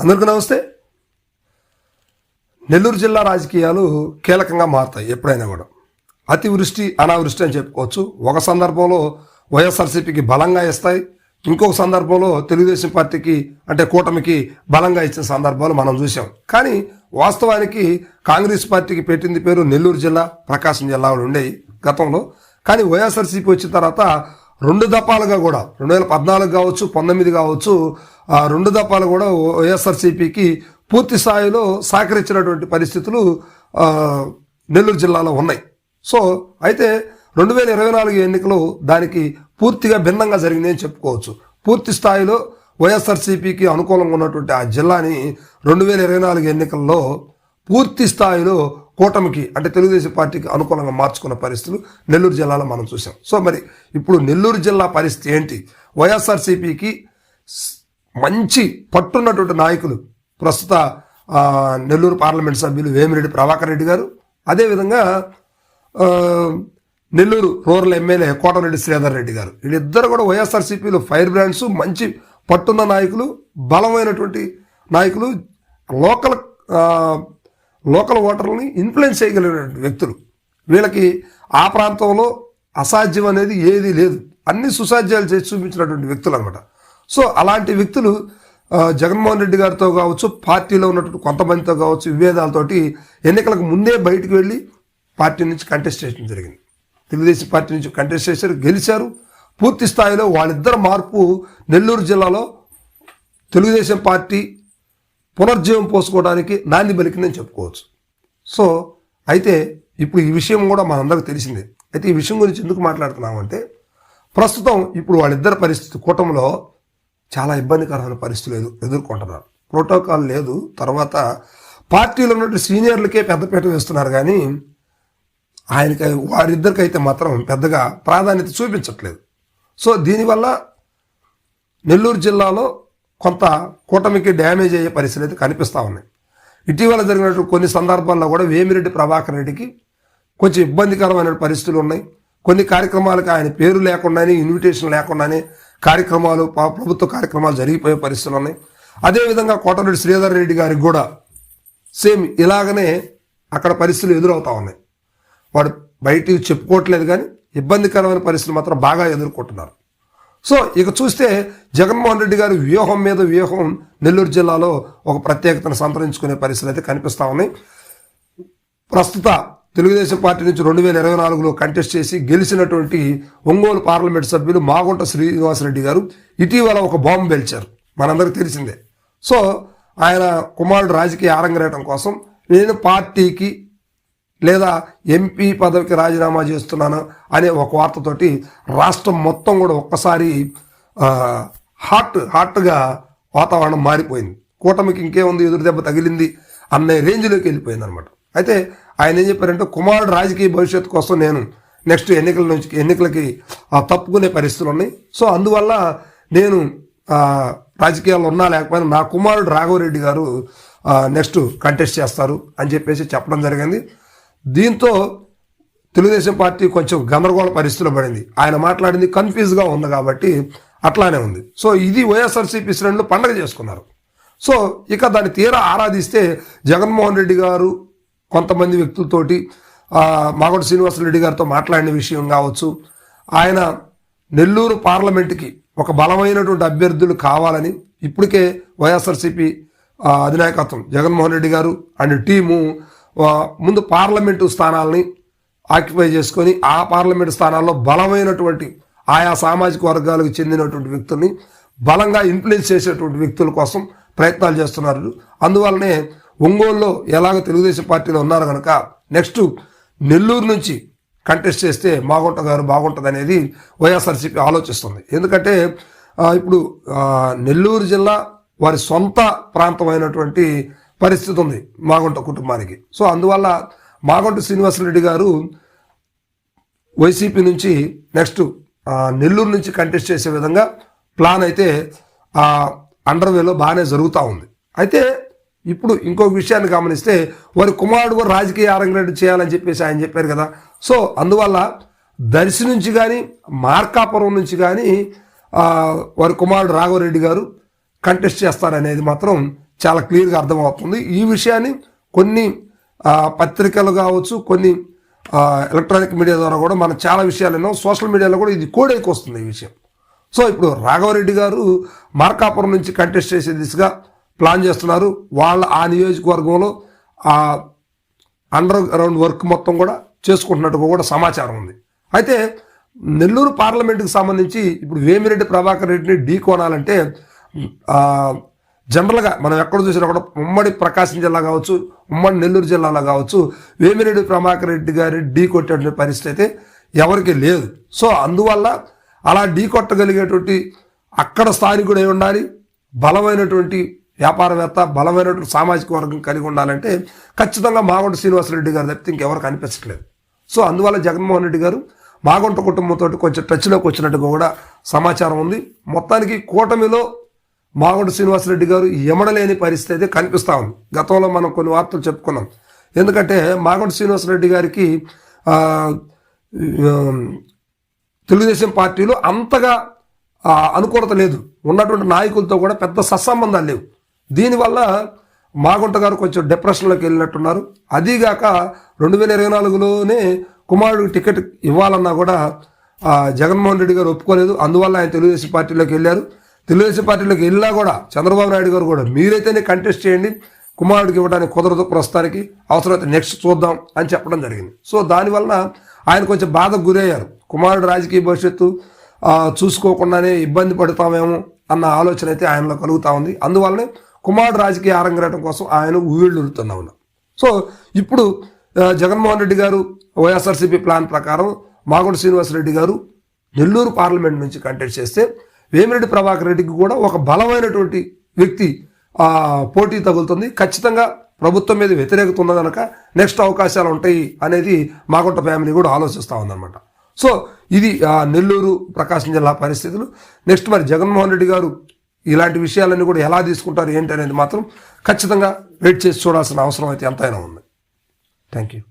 అందరికీ నమస్తే. నెల్లూరు జిల్లా రాజకీయాలు కీలకంగా మారుతాయి ఎప్పుడైనా కూడా. అతివృష్టి అనావృష్టి అని చెప్పుకోవచ్చు. ఒక సందర్భంలో వైఎస్ఆర్సీపీకి బలంగా ఇస్తాయి ఇంకొక సందర్భంలో తెలుగుదేశం పార్టీకి అంటే కూటమికి బలంగా ఇచ్చిన సందర్భాలు మనం చూసాం కానీ వాస్తవానికి కాంగ్రెస్ పార్టీకి పెట్టింది పేరు నెల్లూరు జిల్లా ప్రకాశం జిల్లాలో ఉండేవి గతంలో. కానీ వైఎస్ఆర్సీపీ వచ్చిన తర్వాత రెండు దఫాలుగా కూడా రెండు వేల పద్నాలుగు కావచ్చు పంతొమ్మిది కావచ్చు ఆ రెండు దఫాలు కూడా వైఎస్ఆర్సీపీకి పూర్తి స్థాయిలో సహకరించినటువంటి పరిస్థితులు నెల్లూరు జిల్లాలో ఉన్నాయి. సో అయితే రెండు వేల ఇరవై నాలుగు ఎన్నికలు దానికి పూర్తిగా భిన్నంగా జరిగింది అని చెప్పుకోవచ్చు. పూర్తి స్థాయిలో వైఎస్ఆర్సీపీకి అనుకూలంగా ఉన్నటువంటి ఆ జిల్లాని రెండు వేల ఇరవై నాలుగు ఎన్నికల్లో పూర్తి స్థాయిలో కూటమికి అంటే తెలుగుదేశం పార్టీకి అనుకూలంగా మార్చుకున్న పరిస్థితులు నెల్లూరు జిల్లాలో మనం చూసాం సో మరి ఇప్పుడు నెల్లూరు జిల్లా పరిస్థితి ఏంటి? వైఎస్ఆర్సీపీకి మంచి పట్టున్నటువంటి నాయకులు. ప్రస్తుత నెల్లూరు పార్లమెంట్ సభ్యులు వేమిరెడ్డి ప్రభాకర్ రెడ్డి గారు. అదేవిధంగా నెల్లూరు రూరల్ ఎమ్మెల్యే కోటరెడ్డి శ్రీధర్ రెడ్డి గారు. వీళ్ళిద్దరు కూడా వైఎస్ఆర్సీపీలో ఫైర్ బ్రాండ్స్ మంచి పట్టున్న నాయకులు బలమైనటువంటి నాయకులు లోకల్ లోకల్ ఓటర్లని ఇన్ఫ్లుయెన్స్ చేయగలిగినటువంటి వ్యక్తులు. వీళ్ళకి ఆ ప్రాంతంలో అసాధ్యం అనేది ఏదీ లేదు. అన్ని సుసాధ్యాలు చేసి చూపించినటువంటి వ్యక్తులు అనమాట సో అలాంటి వ్యక్తులు జగన్మోహన్ రెడ్డి గారితో కావచ్చు పార్టీలో ఉన్నటువంటి కొంతమందితో కావచ్చు విభేదాలతోటి ఎన్నికలకు ముందే బయటికి వెళ్ళి పార్టీ నుంచి కంటెస్ట్ చేయడం జరిగింది. తెలుగుదేశం పార్టీ నుంచి కంటెస్ట్ చేశారు గెలిచారు. పూర్తి స్థాయిలో వాళ్ళిద్దరు మార్పు నెల్లూరు జిల్లాలో తెలుగుదేశం పార్టీ పునర్జీవం పోసుకోవడానికి నాంది పలికిందని చెప్పుకోవచ్చు. సో అయితే ఇప్పుడు ఈ విషయం కూడా మనందరికీ తెలిసిందే. అయితే ఈ విషయం గురించి ఎందుకు మాట్లాడుతున్నామంటే ప్రస్తుతం ఇప్పుడు వాళ్ళిద్దరి పరిస్థితి కూటమిలో చాలా ఇబ్బందికరమైన పరిస్థితులు లేదు ఎదుర్కొంటున్నారు. ప్రోటోకాల్ లేదు తర్వాత పార్టీలో ఉన్నటువంటి సీనియర్లకే పెద్దపీట వేస్తున్నారు కానీ ఆయనకి వారిద్దరికైతే మాత్రం పెద్దగా ప్రాధాన్యత చూపించట్లేదు. సో దీనివల్ల నెల్లూరు జిల్లాలో కొంత కూటమికి డ్యామేజ్ అయ్యే పరిస్థితులు అయితే కనిపిస్తూ ఉన్నాయి ఇటీవల జరిగినటువంటి కొన్ని సందర్భాల్లో కూడా వేమిరెడ్డి ప్రభాకర్ రెడ్డికి కొంచెం ఇబ్బందికరమైన పరిస్థితులు ఉన్నాయి. కొన్ని కార్యక్రమాలకు ఆయన పేరు లేకుండానే ఇన్విటేషన్ లేకుండానే కార్యక్రమాలు ప్రభుత్వ కార్యక్రమాలు జరిగిపోయే పరిస్థితులు ఉన్నాయి. అదేవిధంగా కోటరెడ్డి శ్రీధర్ రెడ్డి గారికి కూడా సేమ్ ఇలాగనే అక్కడ పరిస్థితులు ఎదురవుతా ఉన్నాయి. వాడు బయటికి చెప్పుకోవట్లేదు కానీ ఇబ్బందికరమైన పరిస్థితులు మాత్రం బాగా ఎదుర్కొంటున్నారు. సో ఇక చూస్తే జగన్మోహన్ రెడ్డి గారి వ్యూహం మీద వ్యూహం నెల్లూరు జిల్లాలో ఒక ప్రత్యేకతను సంతరించుకునే పరిస్థితులు అయితే కనిపిస్తూ ఉన్నాయి. ప్రస్తుత తెలుగుదేశం పార్టీ నుంచి రెండు వేల ఇరవై నాలుగులో కంటెస్ట్ చేసి గెలిచినటువంటి ఒంగోలు పార్లమెంట్ సభ్యులు మాగుంట శ్రీనివాసరెడ్డి గారు ఇటీవల ఒక బాంబు పేల్చారు. మనందరికీ తెలిసిందే. సో ఆయన కుమారుడు రాజకీయ ఆరంగరేయటం కోసం నేను పార్టీకి లేదా ఎంపీ పదవికి రాజీనామా చేస్తున్నాను అనే ఒక వార్తతోటి రాష్ట్రం మొత్తం కూడా ఒక్కసారి హాట్ హాట్గా వాతావరణం మారిపోయింది. కూటమికి ఇంకేముంది? ఎదురు దెబ్బ తగిలింది అనే రేంజ్లోకి వెళ్ళిపోయింది అనమాట అయితే ఆయన ఏం చెప్పారంటే కుమారుడు రాజకీయ భవిష్యత్తు కోసం నేను నెక్స్ట్ ఎన్నికల నుంచి ఎన్నికలకి తప్పుకునే పరిస్థితులు ఉన్నాయి. సో అందువల్ల నేను రాజకీయాల్లో ఉన్నా లేకపోయినా నా కుమారుడు రాఘవరెడ్డి గారు నెక్స్ట్ కంటెస్ట్ చేస్తారు అని చెప్పేసి చెప్పడం జరిగింది. దీంతో తెలుగుదేశం పార్టీ కొంచెం గందరగోళ పరిస్థితిలో పడింది. ఆయన మాట్లాడింది కన్ఫ్యూజ్గా ఉంది కాబట్టి అట్లానే ఉంది. సో ఇది వైఎస్ఆర్సీపీ శ్రేణులు పండగ చేసుకున్నారు. సో ఇక దాన్ని తీరా ఆరాధిస్తే జగన్మోహన్ రెడ్డి గారు కొంతమంది వ్యక్తులతోటి మాగుడు మాగొండ శ్రీనివాసరెడ్డి గారితో మాట్లాడిన విషయం కావచ్చు. ఆయన నెల్లూరు పార్లమెంటుకి ఒక బలమైనటువంటి అభ్యర్థులు కావాలని ఇప్పటికే వైఎస్ఆర్సీపీ అధినాయకత్వం జగన్మోహన్ రెడ్డి గారు అండ్ టీము ముందు పార్లమెంటు స్థానాలని ఆక్యుపై చేసుకొని ఆ పార్లమెంటు స్థానాల్లో బలమైనటువంటి ఆయా సామాజిక వర్గాలకు చెందినటువంటి వ్యక్తుల్ని బలంగా ఇన్ఫ్లుయెన్స్ చేసేటువంటి వ్యక్తుల కోసం ప్రయత్నాలు చేస్తున్నారు. అందువల్లనే ఒంగోలులో ఎలాగ తెలుగుదేశం పార్టీలో ఉన్నారు కనుక నెక్స్ట్ నెల్లూరు నుంచి కంటెస్ట్ చేస్తే బాగుంటుంది గారు బాగుంటుంది అనేది వైఎస్ఆర్సీపీ ఆలోచిస్తుంది. ఎందుకంటే ఇప్పుడు నెల్లూరు జిల్లా వారి సొంత ప్రాంతమైనటువంటి పరిస్థితి ఉంది మాగుంట కుటుంబానికి. సో అందువల్ల మాగుంట శ్రీనివాసరెడ్డి గారు వైసీపీ నుంచి నెక్స్ట్ నెల్లూరు నుంచి కంటెస్ట్ చేసే విధంగా ప్లాన్ అయితే అండర్వేలో బాగానే జరుగుతూ ఉంది. అయితే ఇప్పుడు ఇంకొక విషయాన్ని గమనిస్తే వారి కుమారుడు కూడా రాజకీయ ఆరంగరెడ్డి చేయాలని చెప్పేసి ఆయన చెప్పారు కదా. సో అందువల్ల దర్శి నుంచి కానీ మార్కాపురం నుంచి కానీ వారి కుమారుడు రాఘవరెడ్డి గారు కంటెస్ట్ చేస్తారనేది మాత్రం చాలా క్లియర్గా అర్థమవుతుంది. ఈ విషయాన్ని కొన్ని పత్రికలు కావచ్చు కొన్ని ఎలక్ట్రానిక్ మీడియా ద్వారా కూడా మనం చాలా విషయాలు విన్నాం. సోషల్ మీడియాలో కూడా ఇది కోడైకి వస్తుంది ఈ విషయం. సో ఇప్పుడు రాఘవరెడ్డి గారు మార్కాపురం నుంచి కంటెస్ట్ చేసే దిశగా ప్లాన్ చేస్తున్నారు. వాళ్ళ ఆ నియోజకవర్గంలో ఆ అండర్ గ్రౌండ్ వర్క్ మొత్తం కూడా చేసుకుంటున్నట్టుగా కూడా సమాచారం ఉంది. అయితే నెల్లూరు పార్లమెంటుకు సంబంధించి ఇప్పుడు వేమిరెడ్డి ప్రభాకర్ రెడ్డిని ఢీ కొనాలంటే జనరల్గా మనం ఎక్కడ చూసినా కూడా ఉమ్మడి ప్రకాశం జిల్లా కావచ్చు ఉమ్మడి నెల్లూరు జిల్లాలో కావచ్చు వేమిరెడ్డి ప్రభాకర్ రెడ్డి గారి ఢీ కొట్టేటువంటి పరిస్థితి అయితే ఎవరికి లేదు. సో అందువల్ల అలా ఢీ కొట్టగలిగేటువంటి అక్కడ స్థానికుడు అయి ఉండాలి బలమైనటువంటి వ్యాపారవేత్త బలమైనటువంటి సామాజిక వర్గం కలిగి ఉండాలంటే ఖచ్చితంగా మాగుంట శ్రీనివాసరెడ్డి గారు తప్పితే ఇంకెవరు కనిపించట్లేదు సో అందువల్ల జగన్మోహన్ రెడ్డి గారు మాగుంట కుటుంబంతో కొంచెం టచ్లోకి వచ్చినట్టుగా కూడా సమాచారం ఉంది. మొత్తానికి కూటమిలో మాగుంట శ్రీనివాసరెడ్డి గారు ఎమడలేని పరిస్థితి అయితే కనిపిస్తూ ఉంది. గతంలో మనం కొన్ని వార్తలు చెప్పుకున్నాం. ఎందుకంటే మాగుంట శ్రీనివాసరెడ్డి గారికి తెలుగుదేశం పార్టీలో అంతగా అనుకూలత లేదు. ఉన్నటువంటి నాయకులతో కూడా పెద్ద సత్సంబంధాలు లేవు. దీనివల్ల మాగుంట గారు కొంచెం డిప్రెషన్లోకి వెళ్ళినట్టున్నారు. అదీగాక రెండు వేల ఇరవై నాలుగులోనే కుమారుడికి టికెట్ ఇవ్వాలన్నా కూడా జగన్మోహన్ రెడ్డి గారు ఒప్పుకోలేదు. అందువల్ల ఆయన తెలుగుదేశం పార్టీలోకి వెళ్ళారు. తెలుగుదేశం పార్టీలోకి వెళ్ళినా కూడా చంద్రబాబు నాయుడు గారు కూడా మీరైతేనే కంటెస్ట్ చేయండి కుమారుడికి ఇవ్వడానికి కుదరదు ప్రస్తుతానికి అవసరమైతే నెక్స్ట్ చూద్దాం అని చెప్పడం జరిగింది. సో దానివల్ల ఆయన కొంచెం బాధకు గురయ్యారు. కుమారుడు రాజకీయ భవిష్యత్తు చూసుకోకుండానే ఇబ్బంది పడతామేమో అన్న ఆలోచన అయితే ఆయనలో కలుగుతా ఉంది. అందువల్లనే కుమారుడు రాజకీయ ఆరంగరటం కోసం ఆయన ఊళ్ళురుతున్నా ఉన్నా. సో ఇప్పుడు జగన్మోహన్ రెడ్డి గారు వైఎస్ఆర్సీపీ ప్లాన్ ప్రకారం మాగుంట శ్రీనివాసరెడ్డి గారు నెల్లూరు పార్లమెంట్ నుంచి కంటెస్ట్ చేస్తే వేమిరెడ్డి ప్రభాకర్ రెడ్డికి కూడా ఒక బలమైనటువంటి వ్యక్తి పోటీ తగులుతుంది. ఖచ్చితంగా ప్రభుత్వం మీద వ్యతిరేకత ఉంది కనుక నెక్స్ట్ అవకాశాలు ఉంటాయి అనేది మాగుంట ఫ్యామిలీ కూడా ఆలోచిస్తూ ఉందన్నమాట. సో ఇది నెల్లూరు ప్రకాశం జిల్లా పరిస్థితులు. నెక్స్ట్ మరి జగన్మోహన్ రెడ్డి గారు ఇలాంటి విషయాలన్నీ కూడా ఎలా తీసుకుంటారు ఏంటి అనేది మాత్రం ఖచ్చితంగా వెయిట్ చేసి చూడాల్సిన అవసరం అయితే ఎంతైనా ఉంది. Thank you